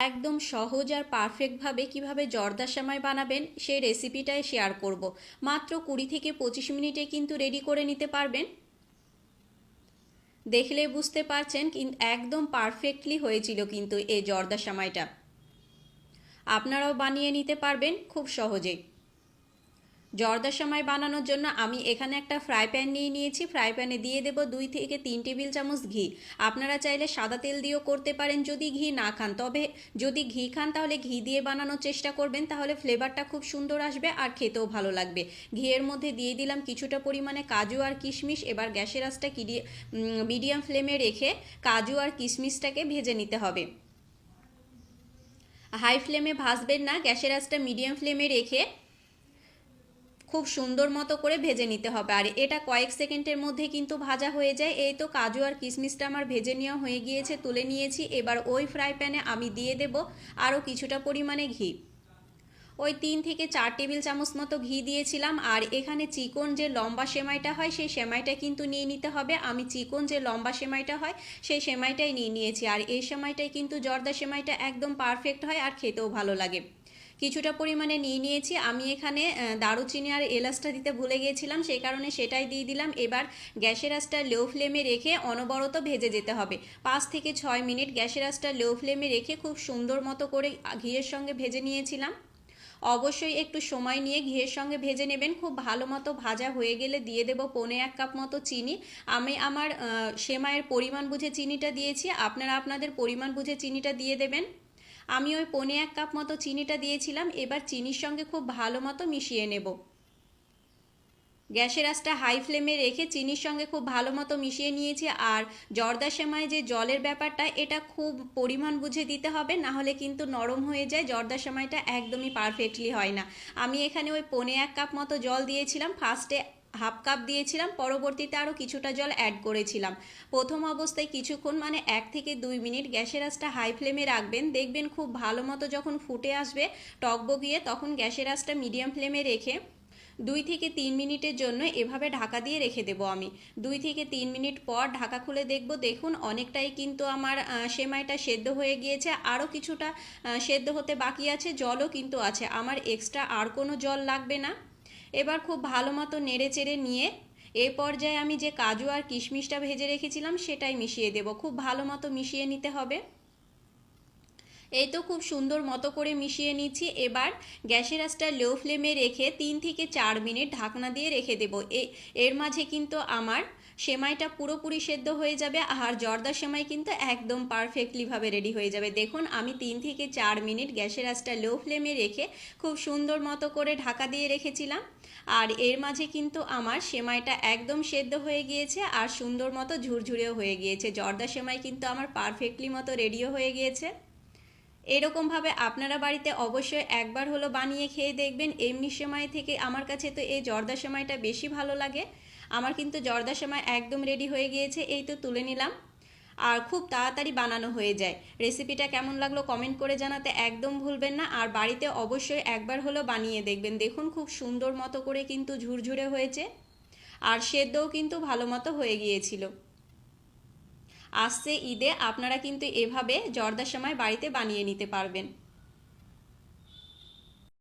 একদম সহজ আর পারফেক্টভাবে কীভাবে জর্দা সেমাই বানাবেন, সেই রেসিপিটাই শেয়ার করব। মাত্র কুড়ি থেকে পঁচিশ মিনিটে কিন্তু রেডি করে নিতে পারবেন। দেখলে বুঝতে পারছেন একদম পারফেক্টলি হয়েছিল কিন্তু এই জর্দা সেমাইটা আপনারাও বানিয়ে নিতে পারবেন খুব সহজেই। জর্দা সময় বানানোর জন্য আমি এখানে একটা ফ্রাই প্যান নিয়ে নিয়েছি। ফ্রাই প্যানে দিয়ে দেব দুই থেকে তিন টেবিল চামচ ঘি। আপনারা চাইলে সাদা তেল দিয়েও করতে পারেন যদি ঘি না খান। তবে যদি ঘি খান, তাহলে ঘি দিয়ে বানানোর চেষ্টা করবেন, তাহলে ফ্লেভারটা খুব সুন্দর আসবে আর খেতেও ভালো লাগবে। ঘিয়ের মধ্যে দিয়ে দিলাম কিছুটা পরিমাণে কাজু আর কিশমিশ। এবার গ্যাসের আঁচটা মিডিয়াম ফ্লেমে রেখে কাজু আর কিশমিশটাকে ভেজে নিতে হবে। হাই ফ্লেমে ভাজবেন না, গ্যাসের আঁচটা মিডিয়াম ফ্লেমে রেখে খুব সুন্দর মতো করে ভেজে নিতে হবে। আর এটা কয়েক সেকেন্ডের মধ্যে কিন্তু ভাজা হয়ে যায়। এই তো কাজু আর কিশমিশটা আমার ভেজে নেওয়া হয়ে গিয়েছে, তুলে নিয়েছি। এবার ওই ফ্রাই প্যানে আমি দিয়ে দেব আরও কিছুটা পরিমাণে ঘি। ওই তিন থেকে চার টেবিল চামচ মতো ঘি দিয়েছিলাম। আর এখানে চিকন যে লম্বা সেমাইটা হয়, সেই সেমাইটা কিন্তু নিয়ে নিতে হবে। আমি চিকন যে লম্বা সেমাইটা হয়, সেই সেমাইটাই নিয়ে নিয়েছি। আর এই সেমাইটাই কিন্তু জর্দা সেমাইটা একদম পারফেক্ট হয় আর খেতেও ভালো লাগে। কিছুটা পরিমাণে নিয়ে নিয়েছি। আমি এখানে দারুচিনি আর এলাচটা দিতে ভুলে গিয়েছিলাম, সেই কারণে সেটাই দিয়ে দিলাম। এবার গ্যাসের আঁচটা লো ফ্লেমে রেখে অনবরত ভেজে যেতে হবে। পাঁচ থেকে ছয় মিনিট গ্যাসের আঁচটা লো ফ্লেমে রেখে খুব সুন্দর মতো করে ঘিয়ের সঙ্গে ভেজে নিয়েছিলাম। অবশ্যই একটু সময় নিয়ে ঘিয়ের সঙ্গে ভেজে নেবেন। খুব ভালো মতো ভাজা হয়ে গেলে দিয়ে দেব পনে এক কাপ মতো চিনি। আমি আমার সেমাইয়ের পরিমাণ বুঝে চিনিটা দিয়েছি। আপনারা আপনাদের পরিমাণ বুঝে চিনিটা দিয়ে দেবেন। আমি ওই পনে এক কাপ মতো চিনিটা দিয়েছিলাম, এবার চিনির সঙ্গে খুব ভালো মতো মিশিয়ে নেব। গ্যাসের আঁচটা হাই ফ্লেমে রেখে চিনির সঙ্গে খুব ভালো মতো মিশিয়ে নিয়েছি, আর জর্দা সেমাই যে জলের ব্যাপারটা, এটা খুব পরিমাণ বুঝে দিতে হবে, না হলে কিন্তু নরম হয়ে যায়, জর্দা সেমাইটা একদমই পারফেক্টলি হয় না। আমি এখানে ওই পনে এক কাপ মতো জল দিয়েছিলাম ফার্স্টে হাফ কাপ দিয়েছিলাম, পরবর্তীতে আরও কিছুটা জল অ্যাড করেছিলাম। প্রথম অবস্থায় কিছুক্ষণ মানে এক থেকে দুই মিনিট, গ্যাসের আঁচটা হাই ফ্লেমে রাখবেন। দেখবেন খুব ভালো মতো যখন ফুটে আসবে, টক বগিয়ে তখন গ্যাসের আঁচটা মিডিয়াম ফ্লেমে রেখে দুই থেকে তিন মিনিটের জন্য এভাবে ঢাকা দিয়ে রেখে দেবো আমি। দুই থেকে তিন মিনিট পর ঢাকা খুলে দেখব, দেখুন অনেকটাই কিন্তু আমার সেমাইটা সেদ্ধ হয়ে গিয়েছে। আরও কিছুটা সেদ্ধ হতে বাকি আছে, জলও কিন্তু আছে। আমার এক্সট্রা আর কোনো জল লাগবে না। এবার খুব ভালো মতো নেড়ে চেড়ে নিয়ে এ পর্যায়ে আমি যে কাজু আর কিশমিশটা ভেজে রেখেছিলাম সেটাই মিশিয়ে দেব। খুব ভালো মতো মিশিয়ে নিতে হবে। এই তো খুব সুন্দর মতো করে মিশিয়ে নিচ্ছি। এবার গ্যাসের আঁচটা লো ফ্লেমে রেখে তিন থেকে চার মিনিট ঢাকনা দিয়ে রেখে দেবো। এর মাঝে কিন্তু আমার সেমাইটা পুরোপুরি সেদ্ধ হয়ে যাবে আর জর্দা সেমাই কিন্তু একদম পারফেক্টলিভাবে রেডি হয়ে যাবে। দেখুন, আমি তিন থেকে চার মিনিট গ্যাসের আঁচটা লো ফ্লেমে রেখে খুব সুন্দর মতো করে ঢাকা দিয়ে রেখেছিলাম। আর এর মাঝে কিন্তু আমার সেমাইটা একদম সেদ্ধ হয়ে গিয়েছে আর সুন্দর মতো ঝুরঝুরেও হয়ে গিয়েছে। জর্দা সেমাই কিন্তু আমার পারফেক্টলি মতো রেডিও হয়ে গিয়েছে। এরকমভাবে আপনারা বাড়িতে অবশ্যই একবার হলো বানিয়ে খেয়ে দেখবেন। এমনি সময় থেকে আমার কাছে তো এই জর্দা সময়টা বেশি ভালো লাগে। আমার কিন্তু জর্দা সময় একদম রেডি হয়ে গিয়েছে, এই তো তুলে নিলাম। আর খুব তাড়াতাড়ি বানানো হয়ে যায়। রেসিপিটা কেমন লাগল কমেন্ট করে জানাতে একদম ভুলবেন না। আর বাড়িতে অবশ্যই একবার হলো বানিয়ে দেখবেন। দেখুন খুব সুন্দর মতো করে কিন্তু ঝুরঝুরে হয়েছে। আর সেদ্ধও কিন্তু ভালো মতো হয়ে গিয়েছিল। আসছে ঈদে আপনারা কিন্তু এভাবে জর্দার সময় বাড়িতে বানিয়ে নিতে পারবেন।